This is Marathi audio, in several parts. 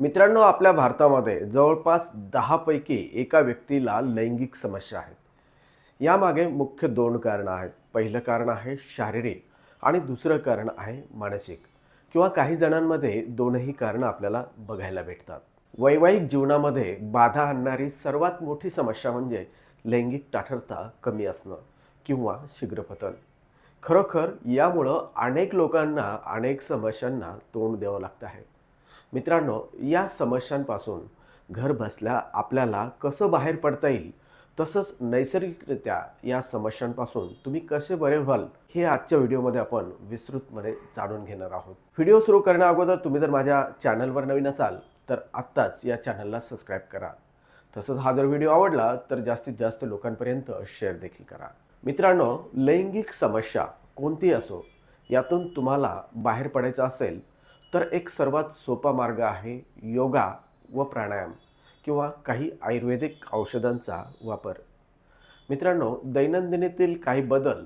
मित्रांनो आपल्या भारतामध्ये जवळपास दहापैकी एका व्यक्तीला लैंगिक समस्या आहेत. यामागे मुख्य दोन कारणं आहेत. पहिलं कारण आहे शारीरिक आणि दुसरं कारण आहे मानसिक. किंवा काही जणांमध्ये दोनही कारणं आपल्याला बघायला भेटतात. वैवाहिक जीवनामध्ये बाधा आणणारी सर्वात मोठी समस्या म्हणजे लैंगिक ताठरता कमी असणं किंवा शीघ्रपतन. खरोखर यामुळं अनेक लोकांना अनेक समस्यांना तोंड द्यावं लागतं आहे. मित्रांनो या समस्यांपासून घर बसल्या आपल्याला कसं बाहेर पडता येईल तसंच नैसर्गिकरित्या या समस्यांपासून तुम्ही कसे बरे व्हाल हे आजच्या व्हिडिओमध्ये आपण विस्तृतपणे जाणून घेणार आहोत. व्हिडिओ सुरू करण्या अगोदर तुम्ही जर माझ्या चॅनलवर नवीन असाल तर आत्ताच या चॅनलला सबस्क्राईब करा. तसंच हा जर व्हिडिओ आवडला तर जास्तीत जास्त लोकांपर्यंत शेअर देखील करा. मित्रांनो लैंगिक समस्या कोणती असो यातून तुम्हाला बाहेर पडायचं असेल तर एक सर्वात सोपा मार्ग आहे योगा व प्राणायाम किंवा काही आयुर्वेदिक औषधांचा वापर. मित्रांनो दैनंदिनीतील काही बदल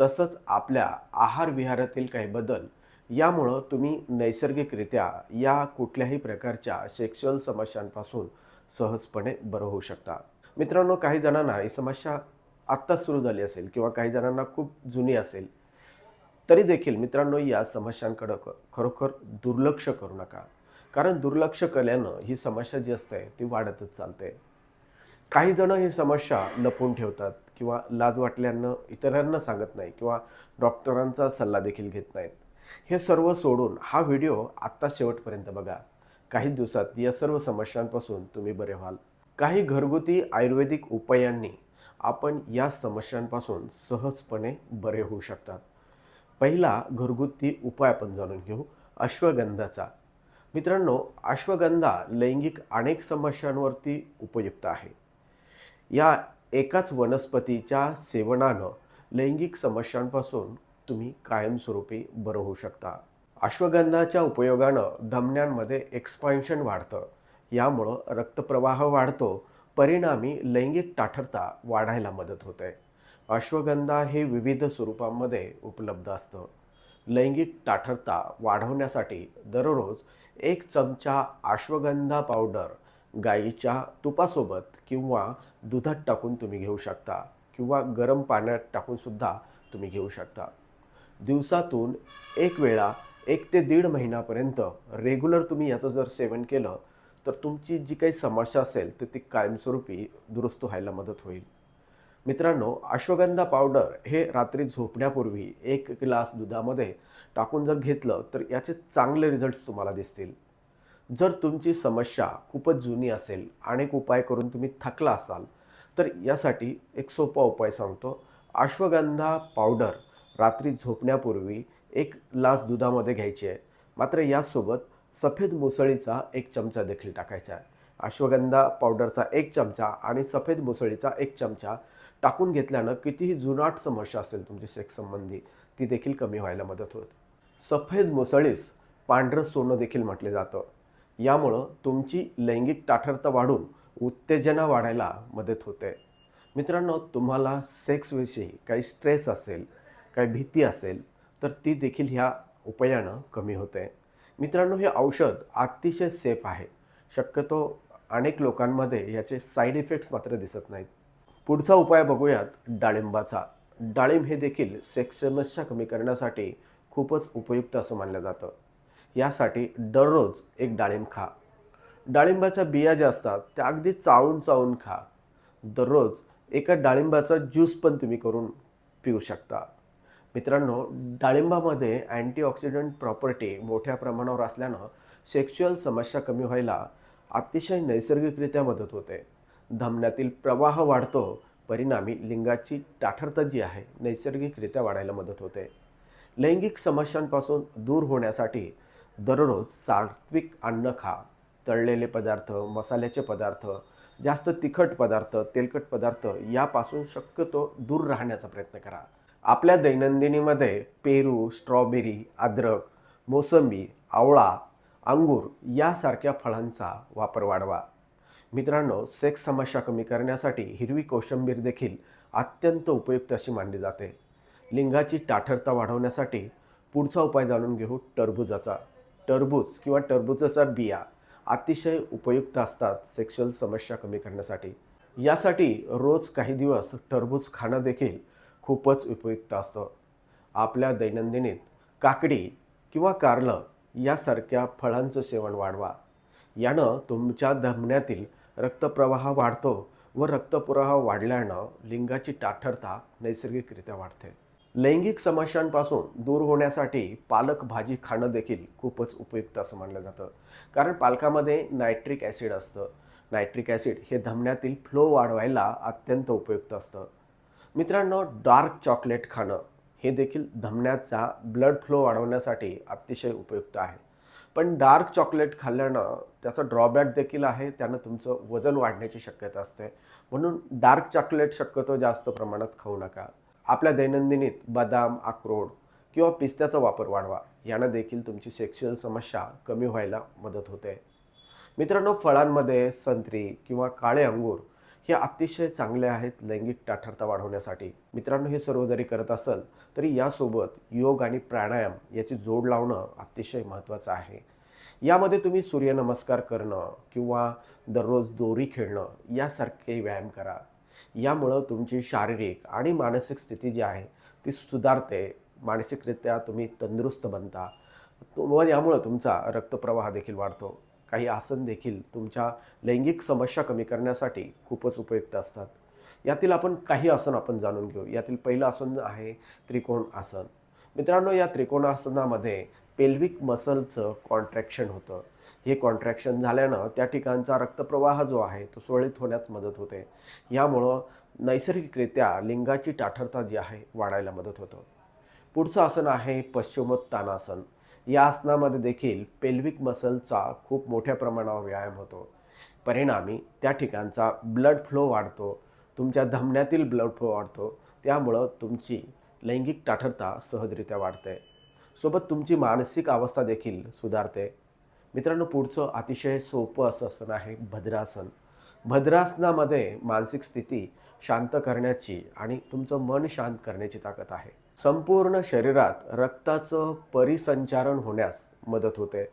तसंच आपल्या आहार विहारातील काही बदल यामुळं तुम्ही नैसर्गिकरित्या या कुठल्याही प्रकारच्या सेक्शुअल समस्यांपासून सहजपणे बरं होऊ शकता. मित्रांनो काही जणांना ही समस्या आत्ताच सुरू झाली असेल किंवा काही जणांना खूप जुनी असेल. तरी देखील मित्रांनो या समस्यांकडं खरोखर दुर्लक्ष करू नका. कारण दुर्लक्ष केल्यानं ही समस्या जी असते ती वाढतच चालते. काही जण ही समस्या लपवून ठेवतात किंवा लाज वाटल्यानं इतरांना सांगत नाही किंवा डॉक्टरांचा सल्ला देखील घेत नाहीत. हे सर्व सोडून हा व्हिडिओ आत्ता शेवटपर्यंत बघा. काही दिवसात या सर्व समस्यांपासून तुम्ही बरे व्हाल. काही घरगुती आयुर्वेदिक उपायांनी आपण या समस्यांपासून सहजपणे बरे होऊ शकतात. पहिला घरगुती उपाय आपण जाणून घेऊ अश्वगंधाचा. मित्रांनो अश्वगंधा लैंगिक अनेक समस्यांवरती उपयुक्त आहे. या एकाच वनस्पतीच्या सेवनानं लैंगिक समस्यांपासून तुम्ही कायमस्वरूपी बरं होऊ शकता. अश्वगंधाच्या उपयोगानं धमन्यांमध्ये एक्सपान्शन वाढतं. यामुळं रक्तप्रवाह वाढतो परिणामी लैंगिक ताठरता वाढायला मदत होते. अश्वगंधा हे विविध स्वरूपांमध्ये उपलब्ध असतं. लैंगिक ताठरता वाढवण्यासाठी दररोज एक चमचा अश्वगंधा पावडर गाईच्या तुपासोबत किंवा दुधात टाकून तुम्ही घेऊ शकता किंवा गरम पाण्यात टाकूनसुद्धा तुम्ही घेऊ शकता. दिवसातून एक वेळा एक ते दीड महिन्यापर्यंत रेग्युलर तुम्ही याचं जर सेवन केलं तर तुमची जी काही समस्या असेल तर ती कायमस्वरूपी दुरुस्त व्हायला मदत होईल. मित्रांनो अश्वगंधा पावडर हे रात्री झोपण्यापूर्वी एक ग्लास दुधामध्ये टाकून जर घेतलं तर याचे चांगले रिझल्ट्स तुम्हाला दिसतील. जर तुमची समस्या खूपच जुनी असेल अनेक उपाय करून तुम्ही थकला असाल तर यासाठी एक सोपा उपाय सांगतो. अश्वगंधा पावडर रात्री झोपण्यापूर्वी एक ग्लास दुधामध्ये घ्यायची आहे. मात्र यासोबत सफेद मुसळीचा एक चमचा देखील टाकायचा आहे. अश्वगंधा पावडरचा एक चमचा आणि सफेद मुसळीचा एक चमचा टाकून घेतल्यानं कितीही जुनाट समस्या असेल तुमची सेक्स संबंधी ती देखील कमी व्हायला मदत होते सफेद मुसळीस पांढरं सोनं देखील म्हटले जातं. यामुळं तुमची लैंगिक ताठरता वाढून उत्तेजना वाढायला मदत होते. मित्रांनो तुम्हाला सेक्सविषयी काही स्ट्रेस असेल काही भीती असेल तर ती देखील ह्या उपायानं कमी होते. मित्रांनो हे औषध अतिशय सेफ आहे. शक्यतो अनेक लोकांमध्ये याचे साईड इफेक्ट्स मात्र दिसत नाहीत. पुढचा उपाय बघूयात डाळिंबाचा. डाळिंब हे देखील सेक्स समस्या कमी करण्यासाठी खूपच उपयुक्त असं मानलं जातं. यासाठी दररोज एक डाळिंब खा. डाळिंबाच्या बिया ज्या असतात त्या अगदी चावून चावून खा. दररोज एका डाळिंबाचा ज्यूस पण तुम्ही करून पिऊ शकता. मित्रांनो डाळिंबामध्ये अँटीऑक्सिडंट प्रॉपर्टी मोठ्या प्रमाणावर असल्यानं सेक्शुअल समस्या कमी व्हायला अतिशय नैसर्गिकरित्या मदत होते. धमन्यातील प्रवाह वाढतो परिणामी लिंगाची ताठरता जी आहे नैसर्गिकरित्या वाढायला मदत होते. लैंगिक समस्यांपासून दूर होण्यासाठी दररोज सात्विक अन्न खा. तळलेले पदार्थ मसाल्याचे पदार्थ जास्त तिखट पदार्थ तेलकट पदार्थ यापासून शक्यतो दूर राहण्याचा प्रयत्न करा. आपल्या दैनंदिनीमध्ये पेरू स्ट्रॉबेरी अद्रक मोसंबी आवळा अंगूर यासारख्या फळांचा वापर वाढवा. मित्रांनो सेक्स समस्या कमी करण्यासाठी हिरवी कोशिंबीर देखील अत्यंत उपयुक्त अशी मानली जाते. लिंगाची ताठरता वाढवण्यासाठी पुढचा उपाय जाणून घेऊ टरबुजाचा. टरबूज किंवा टरबुजाचा बिया अतिशय उपयुक्त असतात सेक्शुअल समस्या कमी करण्यासाठी. यासाठी रोज काही दिवस टरबूज खाणं देखील खूपच उपयुक्त असतं. आपल्या दैनंदिनीत काकडी किंवा कारलं यासारख्या फळांचं सेवन वाढवा. यानं तुमच्या धमन्यातील रक्तप्रवाह वाढतो व रक्तप्रवाह वाढल्यानं लिंगाची टाठरता नैसर्गिकरित्या वाढते. लैंगिक समस्यांपासून दूर होण्यासाठी पालक भाजी खाणं देखील खूपच उपयुक्त असं मानलं जातं. कारण पालकामध्ये नायट्रिक ॲसिड असतं. नायट्रिक ॲसिड हे धमन्यातील फ्लो वाढवायला अत्यंत उपयुक्त असतं. मित्रांनो डार्क चॉकलेट खाणं हे देखील धमन्याचा ब्लड फ्लो वाढवण्यासाठी अतिशय उपयुक्त आहे. पण डार्क चॉकलेट खाल्ल्यानं त्याचा ड्रॉबॅक देखील आहे त्यानं तुमचं वजन वाढण्याची शक्यता असते. म्हणून डार्क चॉकलेट शक्यतो जास्त प्रमाणात खाऊ नका. आपल्या दैनंदिनीत बदाम अक्रोड किंवा पिस्त्याचा वापर वाढवा. यानं देखील तुमची सेक्शुअल समस्या कमी व्हायला मदत होते. मित्रांनो फळांमध्ये संत्री किंवा काळे अंगूर हे अतिशय चांगले आहेत लैंगिक ताठरता वाढवण्यासाठी. मित्रांनो हे सर्व जरी करत असेल तरी यासोबत योग आणि प्राणायाम याची जोड लावणं अतिशय महत्त्वाचं आहे. यामध्ये तुम्ही सूर्यनमस्कार करणं किंवा दररोज दोरी खेळणं यासारखे व्यायाम करा. यामुळं तुमची शारीरिक आणि मानसिक स्थिती जी आहे ती सुधारते. मानसिकरित्या तुम्ही तंदुरुस्त बनता. व यामुळं तुमचा रक्तप्रवाह देखील वाढतो. काही आसन देखील तुमच्या लैंगिक समस्या कमी करण्यासाठी खूपच उपयुक्त असतात. यातील आपण काही आसन आपण जाणून घेऊ. यातील पहिलं आसन आहे त्रिकोण आसन. मित्रांनो या त्रिकोणासनामध्ये पेल्विक मसलचं कॉन्ट्रॅक्शन होतं. हे कॉन्ट्रॅक्शन झाल्यानं त्या ठिकाणचा रक्तप्रवाह जो आहे तो सुरळीत होण्यास मदत होते. यामुळं नैसर्गिकरित्या लिंगाची टाठरता जी आहे वाढायला मदत होतं. पुढचं आसन आहे पश्चिमोत्तानासन. या आसनामध्ये देखील पेल्विक मसलचा खूप मोठ्या प्रमाणावर व्यायाम होतो. परिणामी त्या ठिकाणचा ब्लड फ्लो वाढतो तुमच्या धमन्यातील ब्लड फ्लो वाढतो त्यामुळं तुमची लैंगिक ताठरता सहजरित्या वाढते. सोबत तुमची मानसिक अवस्था देखील सुधारते. मित्रांनो पुढचं अतिशय सोपं असं आसन आहे भद्रासन. भद्रासनामध्ये मानसिक स्थिती शांत करण्याची आणि तुमचं मन शांत करण्याची ताकद आहे. संपूर्ण शरीरात रक्ताचं परिसंचारण होण्यास मदत होते.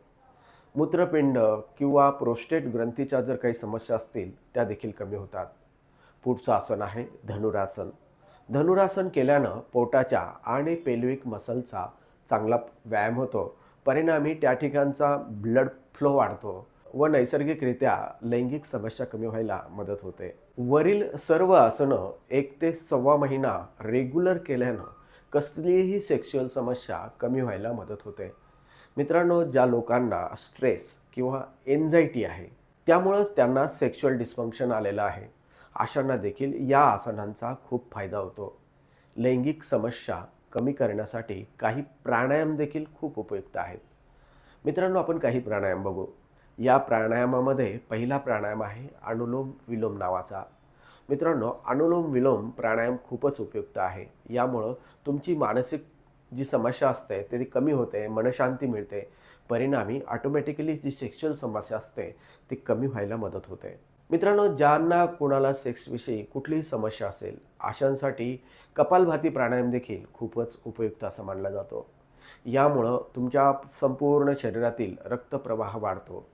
मूत्रपिंड किंवा प्रोस्टेट ग्रंथीच्या जर काही समस्या असतील त्या देखील कमी होतात. पुढचं आसन आहे धनुरासन. धनुरासन केल्यानं पोटाच्या आणि पेल्विक मसलचा चांगला व्यायाम होतो. परिणामी त्या ठिकाणचा ब्लड फ्लो वाढतो व नैसर्गिकरित्या लैंगिक समस्या कमी व्हायला मदत होते. वरील सर्व आसनं एक ते सव्वा महिना रेग्युलर केल्यानं कसलीही सेक्शुअल समस्या कमी व्हायला मदत होते. मित्रांनो ज्या लोकांना स्ट्रेस किंवा एन्झायटी आहे त्यामुळंच त्यांना सेक्शुअल डिस्फंक्शन आलेलं आहे. अशांना देखील या आसनांचा खूप फायदा होतो. लैंगिक समस्या कमी करण्यासाठी काही प्राणायाम देखील खूप उपयुक्त आहेत. मित्रांनो आपण काही प्राणायाम बघू. या प्राणायामामध्ये पहिला प्राणायाम आहे अनुलोम विलोम नावाचा. मित्रांनो अनुलोम विलोम प्राणायाम खूपच उपयुक्त आहे. यामुळं तुमची मानसिक जी समस्या असते ते ती कमी होते मनशांती मिळते. परिणामी ऑटोमॅटिकली जी सेक्शुअल समस्या असते ती कमी व्हायला मदत होते. मित्रांनो ज्यांना कोणाला सेक्सविषयी कुठलीही समस्या असेल अशांसाठी कपालभाती प्राणायाम देखील खूपच उपयुक्त असं मानला जातो. यामुळं तुमच्या संपूर्ण शरीरातील रक्तप्रवाह वाढतो.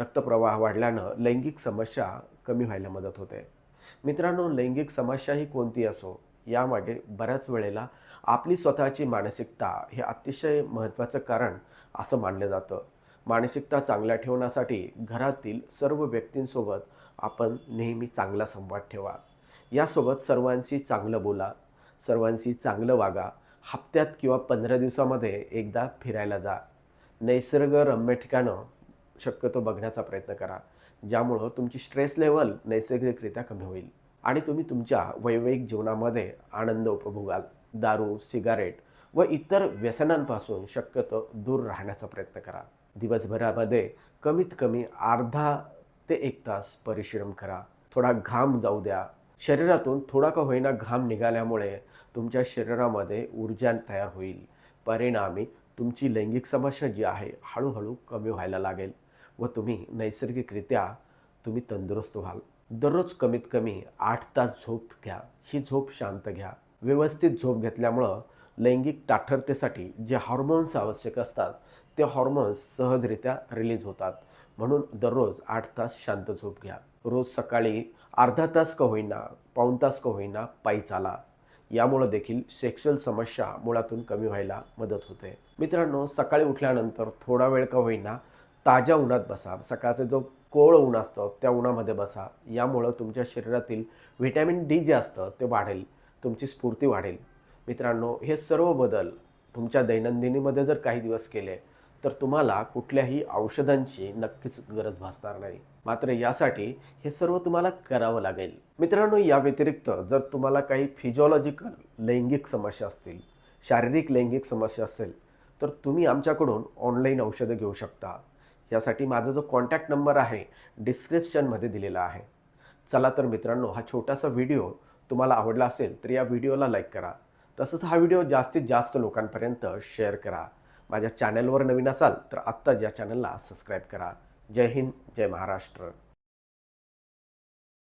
रक्तप्रवाह वाढल्यानं लैंगिक समस्या कमी व्हायला मदत होते. मित्रांनो लैंगिक समस्या ही कोणती असो यामागे बऱ्याच वेळेला आपली स्वतःची मानसिकता हे अतिशय महत्त्वाचं कारण असं मानलं जातं. मानसिकता चांगल्या ठेवण्यासाठी घरातील सर्व व्यक्तींसोबत आपण नेहमी चांगला संवाद ठेवा. यासोबत सर्वांशी चांगलं बोला सर्वांशी चांगलं वागा हप्त्यात किंवा पंधरा दिवसामध्ये एकदा फिरायला जा. निसर्गरम्य ठिकाणं शक्यतो बघण्याचा प्रयत्न करा. ज्यामुळं तुमची स्ट्रेस लेवल नैसर्गिकरित्या कमी होईल. आणि तुम्ही तुमच्या वैवाहिक जीवनामध्ये आनंद उपभोगाल दारू सिगारेट व इतर व्यसनांपासून शक्यतो दूर राहण्याचा प्रयत्न करा. दिवसभरामध्ये कमीत कमी अर्धा ते एक तास परिश्रम करा. थोडा घाम जाऊ द्या. शरीरातून थोडा का होईना घाम निघाल्यामुळे तुमच्या शरीरामध्ये ऊर्जा तयार होईल. परिणामी तुमची लैंगिक समस्या जी आहे हळूहळू कमी व्हायला लागेल. व तुम्ही नैसर्गिकरित्या तुम्ही तंदुरुस्त व्हाल. दररोज कमीत कमी आठ तास झोप घ्या. ही झोप शांत घ्या. व्यवस्थित झोप घेतल्यामुळं लैंगिक ताठरतेसाठी जे हॉर्मोन्स आवश्यक असतात ते हॉर्मोन्स सहजरित्या रिलीज होतात. म्हणून दररोज आठ तास शांत झोप घ्या. रोज सकाळी अर्धा तास का होईना पाऊण तास का होईना पायी चाला. यामुळं देखील सेक्शुअल समस्या मुळातून कमी व्हायला मदत होते. मित्रांनो सकाळी उठल्यानंतर थोडा वेळ का होईना ताज्या उन्हात बसा सकाळचं जो कोळ ऊन असतं त्या उन्हामध्ये बसा यामुळं तुमच्या शरीरातील व्हिटॅमिन डी जे असतं ते वाढेल तुमची स्फूर्ती वाढेल. मित्रांनो हे सर्व बदल तुमच्या दैनंदिनीमध्ये जर काही दिवस केले तर तुम्हाला कुठल्याही औषधांची नक्कीच गरज भासणार नाही. मात्र यासाठी हे सर्व तुम्हाला करावं लागेल. मित्रांनो या व्यतिरिक्त जर तुम्हाला काही फिजिओलॉजिकल लैंगिक समस्या असतील शारीरिक लैंगिक समस्या असेल तर तुम्ही आमच्याकडून ऑनलाईन औषधं घेऊ शकता. यासाठी माझा जो कॉन्टॅक्ट नंबर आहे डिस्क्रिप्शनमध्ये दिलेला आहे. चला तर मित्रांनो हा छोटासा व्हिडिओ तुम्हाला आवडला असेल तर या व्हिडिओला लाईक करा. तसंच हा व्हिडिओ जास्तीत जास्त लोकांपर्यंत शेअर करा. माझ्या चॅनलवर नवीन असाल तर आत्ताच या चॅनलला सबस्क्राईब करा. जय हिंद जय महाराष्ट्र.